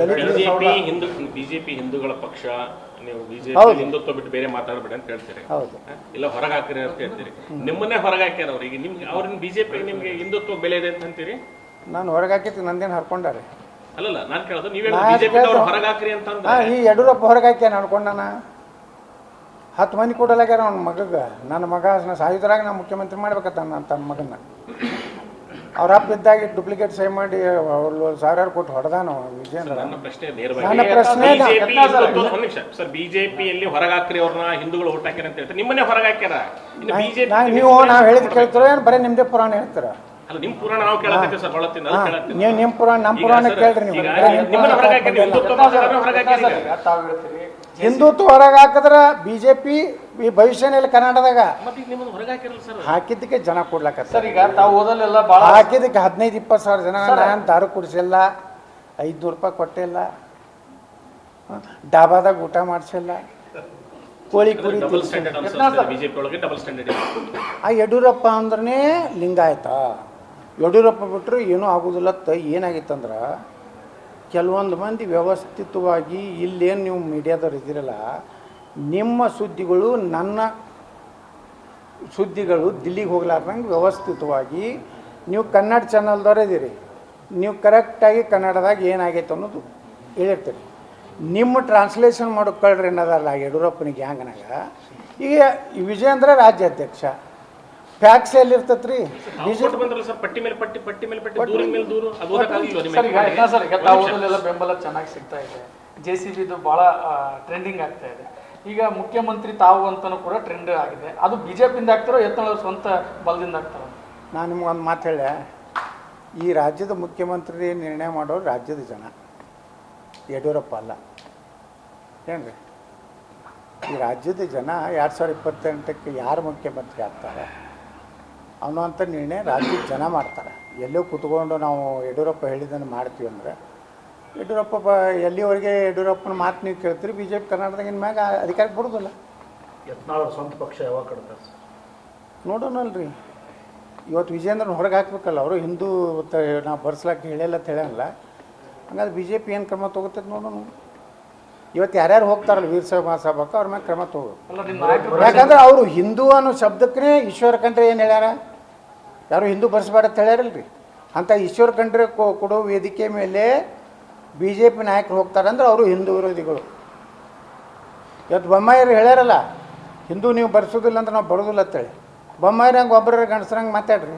BJP Hindu BJP ಹಿಂದೂಗಳ ಪಕ್ಷ ನೀವು ಬಿಜೆಪಿ ಹೌದು. ಹಿಂದುತ್ವ ಬಿಟ್ಟು ಬೇರೆ ಮಾತಾಡಬೇಡಿ ಅಂತ ಹೇಳ್ತೀರಿ? ಇಲ್ಲ ಹೊರಗೆ ಹಾಕ್ರಿ ಅಂತ ಹೇಳ್ತೀರಿ. ನಿಮ್ಮನ್ನೇ ಹೊರಗೆ ಹಾಕ್ಯಾರ ಅವ್ರಿಗೆ ನಿಮ್ಗೆ ಅವ್ರನ್ನ ಬಿಜೆಪಿ ನಿಮ್ಗೆ ಹಿಂದುತ್ವ ಬೆಲೆ ಇದೆ ಅಂತ ಅಂತೀರಿ? ನಾನು ಹೊರಗೆ ಹಾಕಿತ್ತು ನಂದೇನು ಹರ್ಕೊಂಡಾರೆ? ಅಲ್ಲಲ್ಲ ನಾನು ಕೇಳೋದು ನೀವೇ ಬಿಜೆಪಿ. ಹೊರಗೆ ಹಾಕ್ರಿ ಅಂತ ಈ ಯಡಿಯೂರಪ್ಪ ಹೊರಗೆ ಹಾಕ್ಯಾನ ಅನ್ಕೊಂಡಾನ ಹತ್ತು ಮಂದಿ ಕೊಡಲಾಗ್ಯಾರ ಅವ್ನ ಮಗಗೆ. ನನ್ನ ಮಗ ಸಾಯುದ್ರಾಗ ನಾ ಮುಖ್ಯಮಂತ್ರಿ ಮಾಡ್ಬೇಕತ್ತ ನನ್ನ ತನ್ನ ಮಗನ ಅವ್ರ ಅಪ್ಪ ಇದ್ದಾಗ ಡುಪ್ಲಿಕೇಟ್ ಸೈ ಮಾಡಿ ಅವ್ರು ಸಾವಿರಾರು ಕೊಟ್ಟು ಹೊಡೆದಾನ ವಿಜಯೇಂದ್ರ. ನನ್ನ ಪ್ರಶ್ನೆ ನನ್ನ ನೇರವಾಗಿ ಪ್ರಶ್ನೆ ಇಲ್ಲ. ಬಿಜೆಪಿ ಹಿಂದುತ್ವ ಒಂದ್ ನಿಮಿಷ. ಸರ್ ಬಿಜೆಪಿಯಲ್ಲಿ ಹೊರಗಾಕ್ರಿ ಅವ್ರನ್ನ ಹಿಂದೂಗಳು ಓಟ್ ಹಾಕ್ಯಾರ ಅಂತ ಹೇಳ್ತಾರೆ. ನಿಮ್ಮನ್ನೇ ಹೊರಗಾಕ್ಯಾರ? ಇನ್ನು ನೀವು ನಾವು ಹೇಳಿದ್ ಕೇಳ್ತೀರೋ ಏನು? ಬರೀ ನಿಮ್ದೇ ಪುರಾಣ ಹೇಳ್ತೀರ? ಅಲ್ಲ ನಿಮ್ ಪುರಾಣ ನಾವು ಕೇಳತ್ತೀವಿ ಸರ್ ಹೊಳತ್ತಿನ ಅದು ಕೇಳತ್ತೀವಿ ನೀವು ನಿಮ್ಮ ಪುರಾಣ ನಮ್ಮ ಈಗ ಪುರಾಣ ಸರ್, ಕೇಳ್ರಿ ನೀವು. ಈಗ ಬರೀ ನಿಮ್ ನಿಮ್ಮನ್ನ ಪುರಾಣ ಹೊರಗಾಕ್ಯಾರ, ಬಂದಿಲ್ಲ. ಹಿಂದುತ್ವ ಮಾತಾಡೋರು ಹೊರಗೆ ಹಾಕ್ಯಾರ ಈಗ. ತಾವು ಹೇಳ್ತೀರಿ? ಹಿಂದುತ್ವ ಹೊರಗೆ ಹಾಕಿದ್ರೆ ಬಿಜೆಪಿ ಈ ಭವಿಷ್ಯನಲ್ಲಿ ಕರ್ನಾಟಕದಾಗ ಮತ್ತೆ ಈಗ ನಿಮ್ಮನ್ನ ಹೊರಗೆ ಹಾಕಿರಲ್ಲ ಸರ್ ಹಾಕಿದ್ದಕ್ಕೆ ಜನ ಕೊಡ್ಲಕ್ಕ ಸರ್ ಈಗ ತಾವು ಓದಲೆಲ್ಲ ಬಹಳ ಹಾಕಿದ್ದಕ್ಕೆ ಹದಿನೈದು ಇಪ್ಪತ್ತು ಸಾವಿರ ಜನ ನಾನು ದಾರು ಕುಡಿಸಿಲ್ಲ ಐದುನೂರು ರೂಪಾಯಿ ಕೊಟ್ಟಿಲ್ಲ ಡಾಬಾದಾಗ ಊಟ ಮಾಡಿಸಿಲ್ಲ ಕೋಳಿ ಕುರಿ ಡಬಲ್ ತಿನ್ಸಿಲ್ಲ. ಸ್ಟ್ಯಾಂಡರ್ಡ್ ಬಿಜೆಪಿ ಒಳಗೆ ಡಬಲ್ ಸ್ಟ್ಯಾಂಡರ್ಡ್ ಇದೆ. ಆ ಯಡಿಯೂರಪ್ಪ ಅಂದ್ರೆ ಲಿಂಗಾಯತ ಯಡಿಯೂರಪ್ಪ ಬಿಟ್ಟರು ಏನೂ ತ ಏನಾಗಿತ್ತಂದ್ರೆ ಕೆಲವೊಂದು ಮಂದಿ ವ್ಯವಸ್ಥಿತವಾಗಿ ಇಲ್ಲೇನು ನೀವು ಮೀಡಿಯಾದವ್ರು ಇದ್ದೀರಲ್ಲ, ನಿಮ್ಮ ಸುದ್ದಿಗಳು ನನ್ನ ಸುದ್ದಿಗಳು ದಿಲ್ಲಿಗೆ ಹೋಗ್ಲಾರ್ದಂಗೆ ವ್ಯವಸ್ಥಿತವಾಗಿ ನೀವು ಕನ್ನಡ ಚಾನಲ್ದವ್ರು ಇದ್ದೀರಿ. ನೀವು ಕರೆಕ್ಟಾಗಿ ಕನ್ನಡದಾಗ ಏನಾಗೈತೆ ಅನ್ನೋದು ಹೇಳಿರ್ತೀರಿ. ನಿಮ್ಮ ಟ್ರಾನ್ಸ್ಲೇಷನ್ ಮಾಡೋಕ್ಕೆ ಕಳ್ರಿ ಏನದಲ್ಲ ಯಡಿಯೂರಪ್ಪನಿಗೆ ಹ್ಯಾಂಗನಾಗ ಈಗ ವಿಜಯ ವಿಜಯೇಂದ್ರ ರಾಜ್ಯಾಧ್ಯಕ್ಷ ಫ್ಯಾಕ್ಸ್ ಎಲ್ಲಿರ್ತೈತೆ ರೀ ಬಿ ಜೆ ಸರ್ ಪಟ್ಟಿ ಮೇಲೆ ಪಟ್ಟಿ ಪಟ್ಟಿ ಮೇಲೆ ಪಟ್ಟಿ ದೂರಿನ ಮೇಲೆ ದೂರು ಅದು ಓದಕ್ಕಾಗಿಲ್ವ ಸರ್ ಈಗ ಇಲ್ಲ ಸರ್ ಈಗ ತಾವು ಓದಲೆಲ್ಲ ಬೆಂಬಲ ಚೆನ್ನಾಗಿ ಸಿಗ್ತಾ ಇದೆ. ಜೆ ಸಿ ಬಿದು ಬಹಳ ಟ್ರೆಂಡಿಂಗ್ ಆಗ್ತಾ ಇದೆ. ಈಗ ಮುಖ್ಯಮಂತ್ರಿ ತಾವು ಅಂತಲೂ ಕೂಡ ಟ್ರೆಂಡ್ ಆಗಿದೆ. ಅದು ಬಿಜೆಪಿಯಿಂದ ಆಗ್ತಾರೋ ಎತ್ತಳ ಸ್ವಂತ ಬಲದಿಂದ ಆಗ್ತಾರೋ? ನಾನು ನಿಮ್ಗೊಂದು ಮಾತು ಹೇಳ ಈ ರಾಜ್ಯದ ಮುಖ್ಯಮಂತ್ರಿ ನಿರ್ಣಯ ಮಾಡೋರು ರಾಜ್ಯದ ಜನ. ಯಡಿಯೂರಪ್ಪ ಅಲ್ಲ. ಏನು ರೀ ಈ ರಾಜ್ಯದ ಜನ ಎರಡು ಸಾವಿರದ ಇಪ್ಪತ್ತೆಂಟಕ್ಕೆ ಯಾರು ಮುಖ್ಯಮಂತ್ರಿ ಆಗ್ತಾರೆ? ಅನ್ನೋಂಥ ನಿರ್ಣಯ ರಾಜ್ಯದ ಜನ ಮಾಡ್ತಾರೆ. ಎಲ್ಲೋ ಕೂತ್ಕೊಂಡು ನಾವು ಯಡಿಯೂರಪ್ಪ ಹೇಳಿದ್ದನ್ನು ಮಾಡ್ತೀವಿ ಅಂದರೆ ಯಡಿಯೂರಪ್ಪ ಬ ಎಲ್ಲಿವರೆಗೆ ಯಡಿಯೂರಪ್ಪನ ಮಾತು ನೀವು ಕೇಳ್ತೀರಿ? ಬಿ ಜೆ ಪಿ ಕರ್ನಾಟಕದ ಮ್ಯಾಗ ಅಧಿಕಾರಕ್ಕೆ ಬರೋದಿಲ್ಲ. ಯತ್ನಾಳ್ ಸ್ವಂತ ಪಕ್ಷ ಯಾವಾಗ ಕಡ್ತಾರೆ ಸರ್? ನೋಡೋಣಲ್ರಿ. ಇವತ್ತು ವಿಜೇಂದ್ರನ ಹೊರಗೆ ಹಾಕ್ಬೇಕಲ್ಲ ಅವರು ಹಿಂದೂ ತ ನಾವು ಬರ್ಸ್ಲಾಕ ಹೇಳಿಲ್ಲ ಅಂತ ಹೇಳಲ್ಲ. ಹಂಗಾದ್ರೆ ಬಿ ಜೆ ಪಿ ಏನು ಕ್ರಮ ತೊಗೋತೈತೆ ನೋಡೋಣ. ಇವತ್ತು ಯಾರ್ಯಾರು ಹೋಗ್ತಾರಲ್ಲ ವೀರ ಸಭಾಕ್ಕೆ ಅವ್ರ ಮೇಲೆ ಕ್ರಮ ತಗೋಬೇಕು. ಯಾಕಂದ್ರೆ ಅವರು ಹಿಂದೂ ಅನ್ನೋ ಶಬ್ದಕ್ಕೆ ಈಶ್ವರ ಕಂಡ್ರೆ ಏನು ಹೇಳ್ಯಾರ? ಯಾರು ಹಿಂದೂ ಬರ್ಸ್ಬೇಡ ಅಂತ ಹೇಳ್ಯಾರಲ್ರಿ? ಅಂಥ ಈಶ್ವರ ಖಂಡ್ರೆ ಕೊಡೋ ವೇದಿಕೆ ಮೇಲೆ ಬಿ ಜೆ ಪಿ ನಾಯಕರು ಹೋಗ್ತಾರಂದ್ರೆ ಅವರು ಹಿಂದೂ ವಿರೋಧಿಗಳು. ಇವತ್ತು ಬೊಮ್ಮಾಯರು ಹೇಳ್ಯಾರಲ್ಲ, ಹಿಂದೂ ನೀವು ಬರ್ಸೋದಿಲ್ಲ ಅಂದ್ರೆ ನಾವು ಬರೋದಿಲ್ಲ ಅಂತೇಳಿ ಬೊಮ್ಮಾಯಿರಂಗೆ ಒಬ್ಬರ ಗಂಡಸ್ರಂಗೆ ಮಾತಾಡ್ರಿ.